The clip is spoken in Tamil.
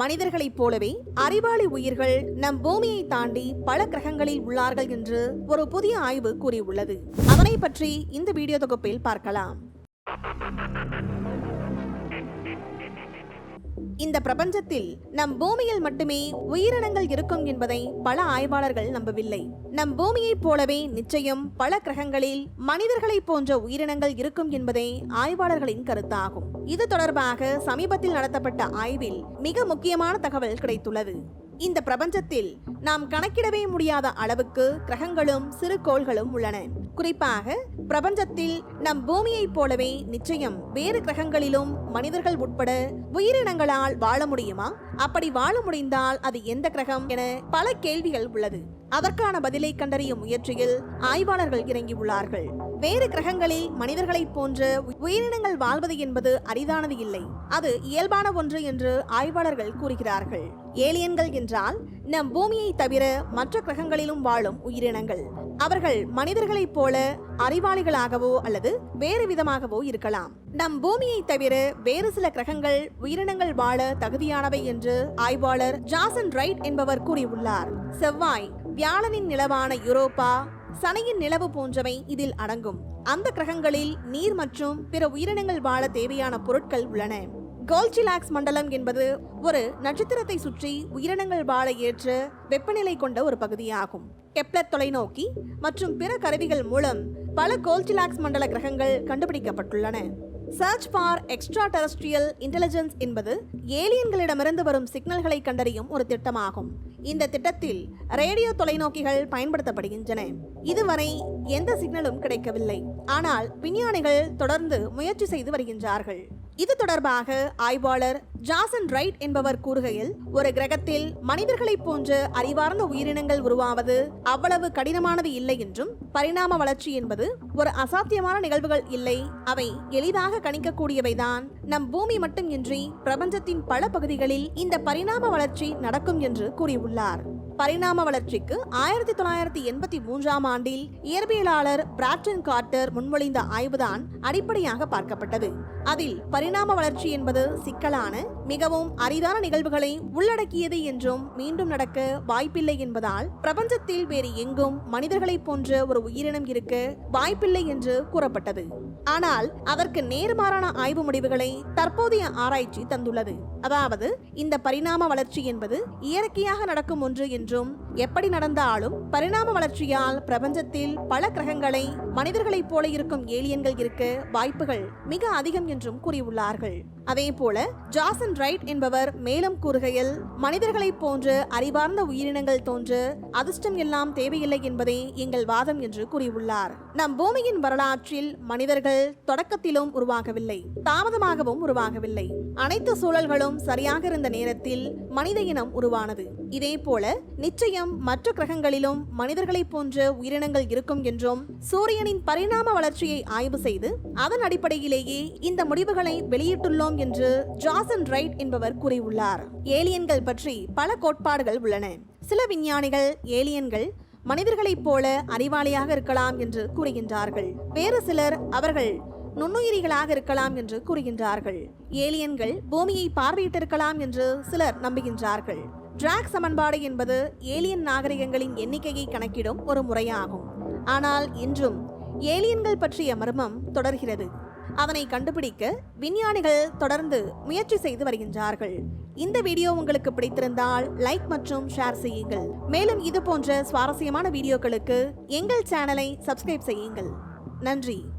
மனிதர்களைப் போலவே அறிவாளி உயிர்கள் நம் பூமியை தாண்டி பல கிரகங்களில் உள்ளார்கள் என்று ஒரு புதிய ஆய்வு கூறியுள்ளது. அதனை பற்றி இந்த வீடியோ தொகுப்பில் பார்க்கலாம். இந்த பிரபஞ்சத்தில் நம் பூமியில் மட்டுமே உயிரினங்கள் இருக்கும் என்பதை பல ஆய்வாளர்கள் நம்பவில்லை. நம் பூமியைப் போலவே நிச்சயம் பல கிரகங்களில் மனிதர்களைப் போன்ற உயிரினங்கள் இருக்கும் என்பதே ஆய்வாளர்களின் கருத்தாகும். இது தொடர்பாக சமீபத்தில் நடத்தப்பட்ட ஆய்வில் மிக முக்கியமான தகவல் கிடைத்துள்ளது. இந்த பிரபஞ்சத்தில் நாம் கணக்கிடவே முடியாத அளவுக்கு கிரகங்களும் சிறு கோள்களும் உள்ளன. குறிப்பாக பிரபஞ்சத்தில் நம் பூமியைப் போலவே நிச்சயம் வேறு கிரகங்களிலும் மனிதர்கள் உட்பட உயிரினங்களால் வாழ முடியுமா? அப்படி வாழ முடிந்தால் அது எந்த கிரகம் என பல கேள்விகள் உள்ளது. அதற்கான பதிலை கண்டறியும் முயற்சியில் ஆய்வாளர்கள் இறங்கியுள்ளார்கள். வேறு கிரகங்களில் மனிதர்களைப் போன்ற உயிரினங்கள் வாழ்வது என்பது அரிதானது இல்லை. அது இயல்பான ஒன்று என்று ஆய்வாளர்கள் கூறுகிறார்கள். ஏலியன்கள் என்றால் நம் பூமியை தவிர மற்ற கிரகங்களிலும் வாழும் உயிரினங்கள். அவர்கள் மனிதர்களைப் போல அறிவாளிகளாகவோ அல்லது வேறு விதமாகவோ இருக்கலாம். நம் பூமியை தவிர வேறு சில கிரகங்கள் உயிரினங்கள் வாழ தகுதியானவை என்று ஆய்வாளர் ஜாசன் ரைட் என்பவர் கூறியுள்ளார். செவ்வாய் வியாழனின் நிலவான யூரோப்பா சனியின் நிலவு போன்றவை இதில் அடங்கும். அந்த கிரகங்களில் நீர் மற்றும் பிற உயிரினங்கள் வாழ தேவையான பொருட்கள் உள்ளன. கோல்ச்சிலாக்ஸ் மண்டலம் என்பது ஒரு நட்சத்திரத்தை சுற்றி உயிரினங்கள் வாழ ஏற்ற வெப்பநிலை கொண்ட ஒரு பகுதியாகும். கெப்லர் தொலைநோக்கி மற்றும் பிற கருவிகள் மூலம் பல கோல்ச்சிலாக்ஸ் மண்டல கிரகங்கள் கண்டுபிடிக்கப்பட்டுள்ளன. Search for extraterrestrial intelligence என்பது ஏலியன்களிடமிருந்து வரும் சிக்னல்களை கண்டறியும் ஒரு திட்டமாகும். இந்த திட்டத்தில் ரேடியோ தொலைநோக்கிகள் பயன்படுத்தப்படுகின்றன. இதுவரை எந்த சிக்னலும் கிடைக்கவில்லை. ஆனால் விஞ்ஞானிகள் தொடர்ந்து முயற்சி செய்து வருகின்றார்கள். இது தொடர்பாக ஆய்வாளர் ஜாசன் ரைட் என்பவர் கூறுகையில் ஒரு கிரகத்தில் மனிதர்களைப் போன்ற அறிவார்ந்த உயிரினங்கள் உருவாவது அவ்வளவு கடினமானது இல்லை என்றும் பரிணாம வளர்ச்சி என்பது ஒரு அசாத்தியமான நிகழ்வுகள் இல்லை அவை எளிதாக கணிக்கக்கூடியவைதான். நம் பூமி மட்டுமின்றி பிரபஞ்சத்தின் பல பகுதிகளில் இந்த பரிணாம வளர்ச்சி நடக்கும் என்று கூறியுள்ளார். பரிணாம வளர்ச்சிக்கு ஆயிரத்தி தொள்ளாயிரத்தி எண்பத்தி மூன்றாம் ஆண்டில் இயற்பியலாளர் பிராட்டன் கார்ட்டர் முன்மொழிந்த ஆய்வுதான் அடிப்படையாக பார்க்கப்பட்டது. அதில் பரிணாம வளர்ச்சி என்பது சிக்கலான மிகவும் அரிதான நிகழ்வுகளை உள்ளடக்கியது என்றும் மீண்டும் நடக்க வாய்ப்பில்லை என்பதால் பிரபஞ்சத்தில் வேறு எங்கும் மனிதர்களைப் போன்ற ஒரு உயிரினம் இருக்க வாய்ப்பில்லை என்று கூறப்பட்டது. ஆனால் அதற்கு நேர்மாறான ஆய்வு முடிவுகளை தற்போதைய ஆராய்ச்சி தந்துள்ளது. அதாவது இந்த பரிணாம வளர்ச்சி என்பது இயற்கையாக நடக்கும் ஒன்று என்றும் எப்படி நடந்தாலும் பரிணாம வளர்ச்சியால் பிரபஞ்சத்தில் பல கிரகங்களை மனிதர்களைப் போல இருக்கும் ஏலியன்கள் இருக்க வாய்ப்புகள் மிக அதிகம் என்றும் கூறியுள்ளார்கள். அதே போல ஜாசன் ரைட் என்பவர் மேலும் கூறுகையில் மனிதர்களைப் போன்று அறிவார்ந்த உயிரினங்கள் தோன்று அதிர்ஷ்டம் எல்லாம் தேவையில்லை என்பதே எங்கள் வாதம் என்று கூறியுள்ளார். நம் பூமியின் வரலாற்றில் மனிதர்கள் தொடக்கத்திலும் உருவாகவில்லை தாமதமாகவும் உருவாகவில்லை. அனைத்து சூழல்களும் சரியாக இருந்த நேரத்தில் மனித இனம் உருவானது. இதே போல நிச்சயம் மற்ற கிரகங்களிலும் மனிதர்களைப் போன்ற உயிரினங்கள் இருக்கும் என்றும் சூரியனின் பரிணாம வளர்ச்சியை ஆய்வு செய்து அதன் அடிப்படையிலேயே இந்த முடிவுகளை வெளியிட்டுள்ளோம் என்று ஜாசன் ரைட் என்பவர் கூறியுள்ளார். ஏலியன்கள் பற்றி பல கோட்பாடுகள் உள்ளன. சில விஞ்ஞானிகள் ஏலியன்கள் மனிதர்களைப் போல அறிவாளியாக இருக்கலாம் என்று கூறுகின்றார்கள். வேறு சிலர் அவர்கள் நுண்ணுயிரிகளாக இருக்கலாம் என்று கூறுகின்றார்கள். ஏலியன்கள் பூமியை பார்வையிட்டிருக்கலாம் என்று சிலர் நம்புகின்றார்கள். டிராக் சமன்பாடு என்பது ஏலியன் நாகரிகங்களின் எண்ணிக்கையை கணக்கிடும் ஒரு முறையாகும். ஆனால் இன்றும் ஏலியன்கள் பற்றிய மர்மம் தொடர்கிறது. அதனை கண்டுபிடிக்க விஞ்ஞானிகள் தொடர்ந்து முயற்சி செய்து வருகின்றார்கள். இந்த வீடியோ உங்களுக்கு பிடித்திருந்தால் லைக் மற்றும் ஷேர் செய்யுங்கள். மேலும் இது போன்ற சுவாரஸ்யமான வீடியோக்களுக்கு எங்கள் சேனலை சப்ஸ்கிரைப் செய்யுங்கள். நன்றி.